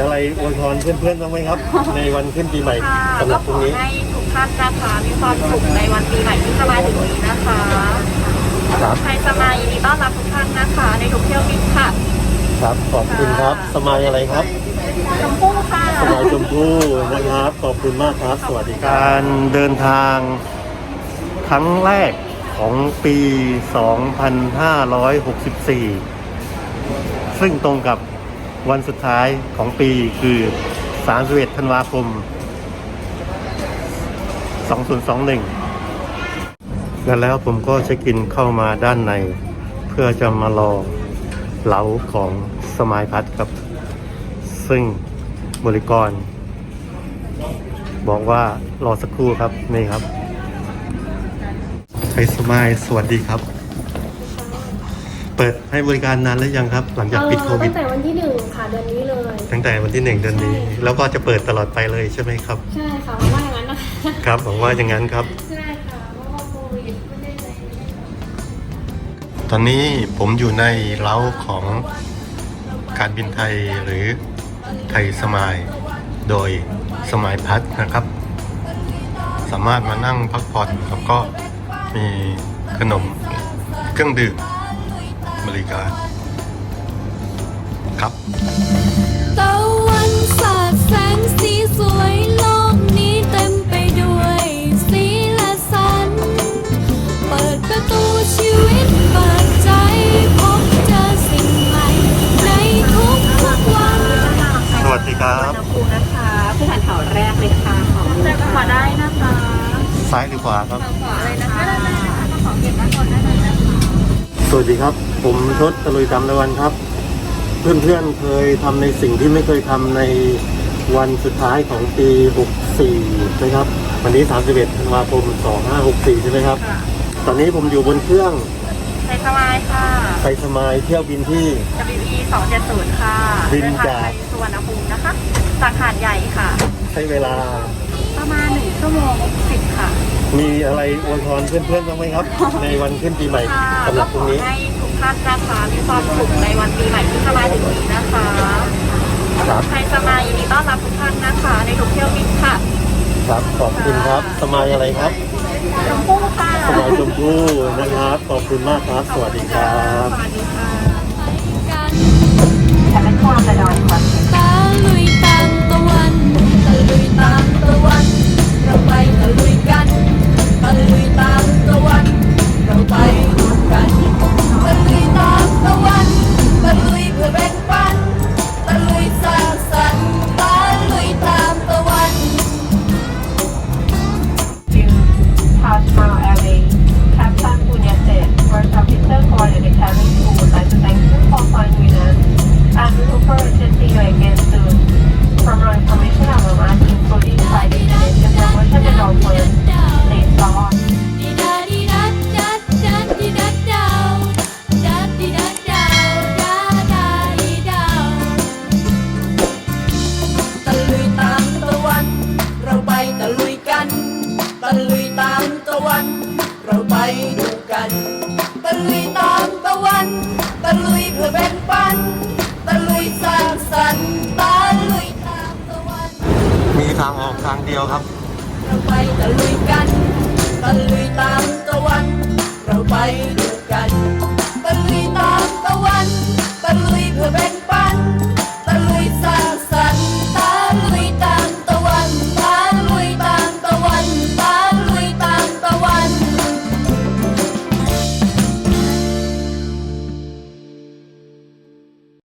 อะไรอวยพรเพื่อนๆบ้างไหมครับ ในวันขึ้นปีใหม่ค่ะสำหก็รับขพรุ่องนี้ให้ทุกท่านนะคะมีความสุขในวันปีใหม่ที่จะมาถึงนี้นะคะครับไทยสมายยินดีต้อนรับทุกท่านนะคะ ในทุกเที่ยวบินค่ะครับขอบคุณครับ สมายอะไรครับ ชมพู่ค่ะ สมายชมพู่นะครับขอบคุณมากครับ สวัสดีครับการเดินทางครั้งแรกของปี 2564 ซึ่งตรงกับ วันสุดท้ายของปีคือ 31 ธันวาคม 2021 แล้วแล้วผมก็เช็คอินเข้ามาด้านใน เพื่อจะมารอเหลาของสมายพัฒน์ครับ ซึ่งบริกร บอกว่ารอสักครู่ครับ นี่ครับไทยสมายสวัสดีครับ เปิดให้บริการนานแล้วยังครับ หลังจากปิดโคเอ่อวิด ตั้งแต่วันที่หนึ่งค่ะ เดือนนี้เลย ตั้งแต่วันที่หนึ่งเดือนนี้แล้วก็จะเปิดตลอดไปเลยใช่ไหมครับ ใช่ค่ะหวังว่าอย่างนั้นนะคะครับหวังว่าอย่างนั้นครับ ใช่ค่ะเพราะว่าโควิดไม่ได้เลยตอนนี้ผมอยู่ในเล้าของการบินไทยหรือไทยสมาย โดยสมายพัฒน์นะครับ สามารถมานั่งพักผ่อนแล้วก็มีขนมเครื่องดื่มบริการครับ ครับน้ำปูนะคะผู้ผ่านแถวแรกเลยค่ะขอแจ้งมาได้นะคะซ้ายหรือขวาครับขอเลยนะคะขอเก็บด้านบนได้เลยนะคะสวัสดีครับ ผมทศตะลุยตามตะวันครับ เพื่อนๆเคยทำในสิ่งที่ไม่เคยทำในวันสุดท้ายของปี 64 นะครับ วันนี้ 31ธันวาคม 2564 ใช่ไหมครับตอนนี้ผมอยู่บนเครื่องไทยสมายค่ะ ไปสมายเที่ยวบินที่ WE 270ค่ะ บินเดิทางจากไป สุวรรณภูมินะคะจากหาดใหญ่ค่ะ ใช้เวลาประมาณ1ชั่วโมง10ค่ะ มีอะไรอวยพรเพื่อนๆบ้างไหมครับ ในวันขึ้นปีใหม่ค่ะสำหก็รับพขรุ่งอนี้ให้ทุกท่านนะคะมีความสุขในวันปีใหม่ที่จะมาถึงนี้นะคะครับไทยสมายยินดีต้อนรับทุกท่านนะคะ ในทุกเที่ยวบินค่ะครับขอบคุณครับสมายอะไรครับ ชมพู่ค่ะสมายชมพู่นะครับ ขอบคุณมากครับ สวัสดีครับ สวัสดีค่ะกัน ฉันเป็ เพื่อแบ่งปันตะลุยสร้างสรรค์ตะลุยตามตะวันมีทางออกทางเดียวครับ เราไปตะลุยกันตะลุย